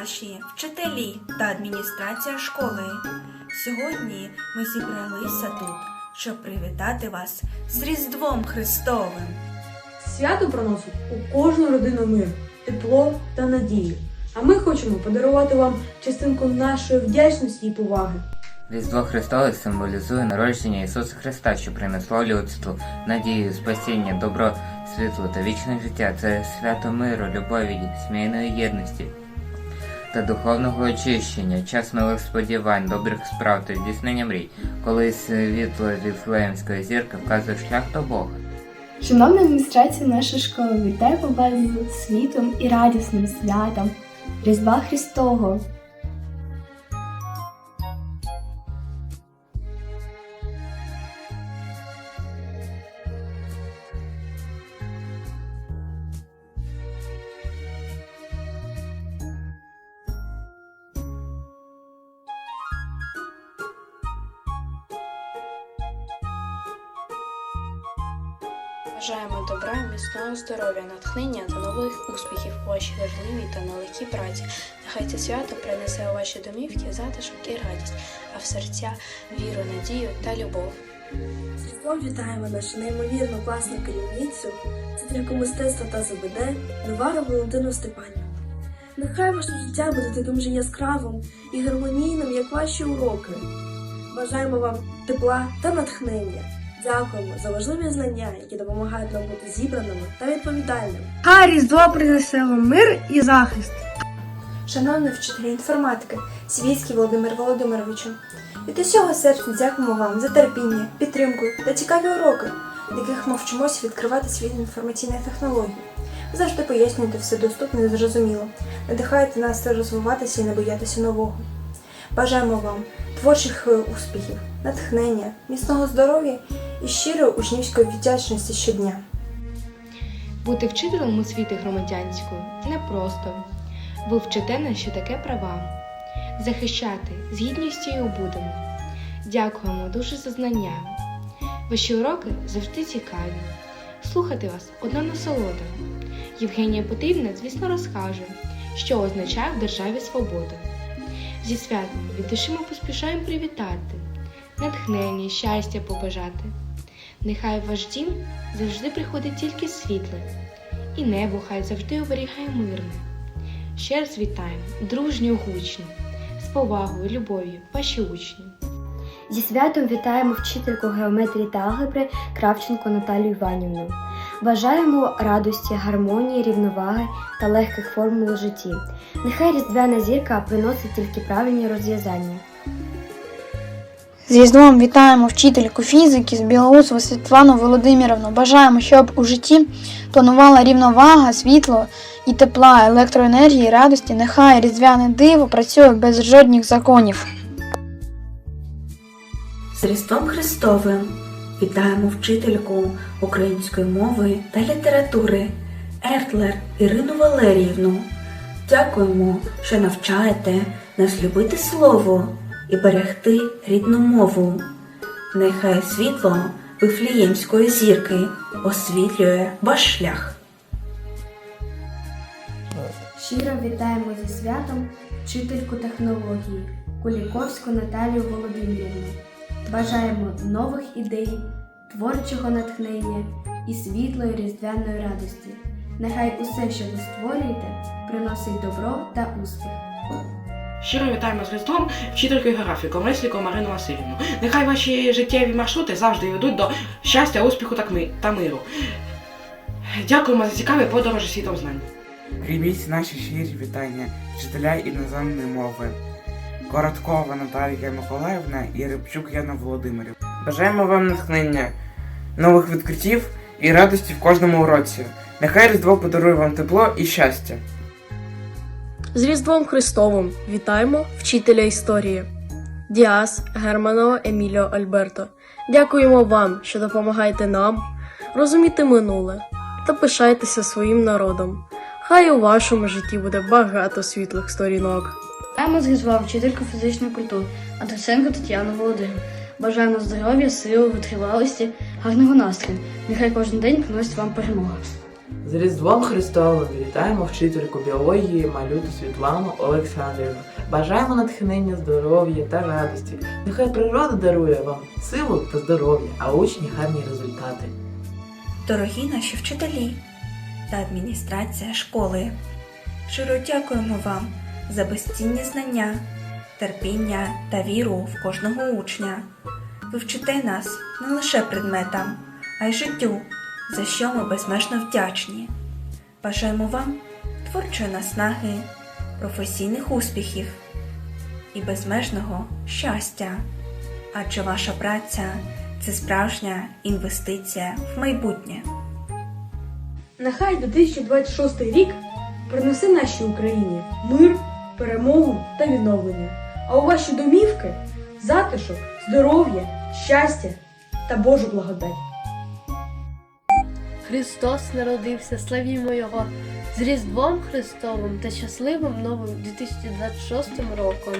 наші вчителі та адміністрація школи. Сьогодні ми зібралися тут, щоб привітати вас з Різдвом Христовим. Свято проносить у кожну родину мир, тепло та надію. А ми хочемо подарувати вам частинку нашої вдячності і поваги. Різдво Христове символізує народження Ісуса Христа, що принесло людству надію, спасіння, добро, світло та вічне життя. Це свято миру, любові, сімейної єдності та духовного очищення, час нових сподівань, добрих справ та здійснення мрій, коли світло Віфлеємської зірки вказує шлях до Бога. Шановна адміністрація нашої школи, вітаю вас з світом і радісним святом Різдва Христового. Бажаємо добра, міцного здоров'я, натхнення та нових успіхів у вашій важливій та нелегкій праці. Нехай це свято принесе у ваші домівки затишок і радість, а в серця віру, надію та любов. З вітаємо нашу неймовірну класну керівницю, вчительку мистецтва та ЗБД Новару Валентину Степанівну. Нехай ваше життя буде таким же яскравим і гармонійним, як ваші уроки. Бажаємо вам тепла та натхнення. Дякуємо за важливі знання, які допомагають нам бути зібраними та відповідальними. Хай Різдво принесе вам мир і захист. Шановні вчителі інформатики, Свійський Володимир Володимировичу, від усього серця дякуємо вам за терпіння, підтримку та цікаві уроки, в яких ми вчимося відкривати світ інформаційних технологій. Ви завжди пояснюєте все доступно і зрозуміло, надихаєте нас розвиватися і не боятися нового. Бажаємо вам творчих е, успіхів, натхнення, міцного здоров'я і щирої учнівської вдячності щодня. Бути вчителем у світі громадянською непросто. Ви вчите нас, що таке права. Захищати з гідністю і будемо. Дякуємо дуже за знання. Ваші уроки завжди цікаві. Слухати вас одна насолода. Євгенія Петрівна, звісно, розкаже, що означає в державі свобода. Зі святом від душі ми поспішаємо привітати, натхнення, щастя побажати. Нехай ваш дім завжди приходить тільки світле, і небо хай завжди оберігає мирне. Ще раз вітаємо, дружньо гучно, з повагою, любов'ю, ваші учні. Зі святом вітаємо вчительку геометрії та алгебри Кравченко Наталію Іванівну. Бажаємо радості, гармонії, рівноваги та легких формул у житті. Нехай різдвяна зірка приносить тільки правильні розв'язання. З Різдвом вітаємо вчительку фізики з Білоусову Світлану Володимировну. Бажаємо, щоб у житті панувала рівновага, світло і тепла, електроенергії, радості. Нехай різдвяне диво працює без жодних законів. З Різдвом Христовим вітаємо вчительку української мови та літератури Ертлер Ірину Валеріївну. Дякуємо, що навчаєте нас любити слово і берегти рідну мову. Нехай світло Вифліємської зірки освітлює ваш шлях. Щиро вітаємо зі святом вчительку технології Куліковську Наталію Володимирівну. Бажаємо нових ідей, творчого натхнення і світлої різдвяної радості. Нехай усе, що ви створюєте, приносить добро та успіх. Щиро вітаємо з Різдвом вчительку географії Комесліку Марину Васильівну. Нехай ваші життєві маршрути завжди ведуть до щастя, успіху та миру. Дякуємо за цікаві подорожі світом знань. Прийміть наші щирі вітання вчителя іноземної мови. Короткова Наталія Миколаївна і Рибчук Яна Володимирів. Бажаємо вам натхнення, нових відкриттів і радості в кожному уроці. Нехай Різдво подарує вам тепло і щастя. З Різдвом Христовим вітаємо вчителя історії Діас Германова Еміліо Альберто. Дякуємо вам, що допомагаєте нам розуміти минуле та пишайтеся своїм народом. Хай у вашому житті буде багато світлих сторінок. Вітаємо з Різдва вчительку фізичної культури Андрусенко Тетяну Володимирівну. Бажаємо здоров'я, сили, витривалості, гарного настрою. Нехай кожен день приносить вам перемогу. З Різдвом Христовим вітаємо вчительку біології Малюту Світлану Олександрівну. Бажаємо натхнення, здоров'я та радості. Нехай природа дарує вам силу та здоров'я, а учні гарні результати. Дорогі наші вчителі та адміністрація школи, щиро дякуємо вам за безцінні знання, терпіння та віру в кожного учня. Ви вчите нас не лише предметам, а й життю, за що ми безмежно вдячні. Бажаємо вам творчої наснаги, професійних успіхів і безмежного щастя, адже ваша праця це справжня інвестиція в майбутнє. Нехай 2026 рік принесе нашій Україні мир, перемогу та відновлення. А у ваші домівки затишок, здоров'я, щастя та Божу благодать. Христос народився, славімо Його з Різдвом Христовим та щасливим новим 2026 роком.